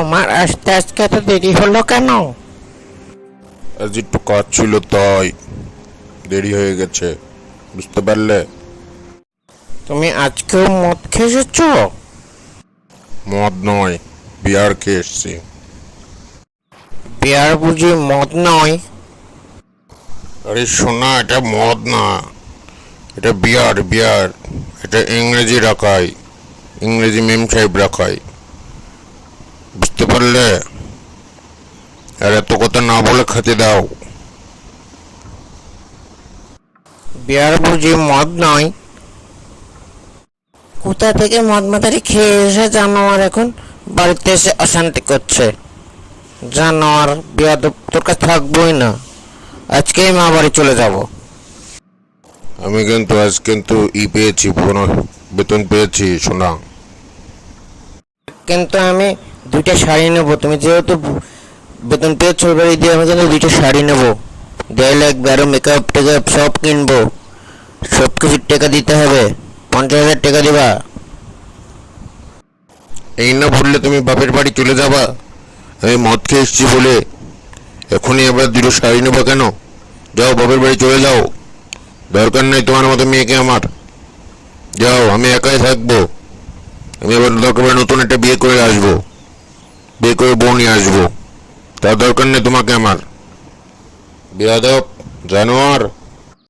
তোমার আসতে আজকে এত দেরি হলো কেন? আজ একটু কাজ ছিল তাই দেরি হয়ে গেছে বুঝতে পারলে? তুমি আজকেও মদ খেয়ে এসেছ মদ নয় বিয়ার খেয়ে এসছি। বিয়ার বুঝি মদ নয়? আরে শোনা এটা মদ না এটা বিয়ার বিয়ার এটা ইংরেজি রাখায় ইংরেজি মেম সাহেব রাখায় বুঝতে পারলে? আর এত কথা না বলে খেতে দাও। বিয়ার বুঝি মদ নয়। কোথা থেকে মদ মাতারি খেয়ে এসে জানোয়ার এখন বাড়িতে এসে অশান্তি করছে? জানোয়ার বিয়া তোর কাছে থাকবোই না। আজকেই মা বাড়ি চলে যাব। আমি কিন্তু আজ কিন্তু ই পেয়েছি পুরো বেতন পেয়েছি শোনা কিন্তু আমি দুইটা শাড়ি নেব। তুমি যেহেতু বেতন পেয়েছ বাড়ি দিয়ে আমি কিন্তু দুইটা শাড়ি নেব। দেড় লাগবে আরও মেকআপ টেকআপ সব কিনবো। সব কিছুর টাকা দিতে হবে। পঞ্চাশ হাজার টাকা দিবা। এই না ভুললে তুমি বাপের বাড়ি চলে যাবা। আমি মদ খেয়ে এসছি বলে। এখনই আবার দুটো শাড়ি নেব কেন? যাও বাপের বাড়ি চলে যাও। দরকার নেই তোমার মতো মেয়েকে আমার। যাও, আমি একাই থাকব। আমি আবার দরকার নতুন একটা বিয়ে করে আসব। বিয়ে করে বউ নিয়ে আসব। তার দরকার নেই তোমাকে আমার। বিয়াদব জানোয়ার।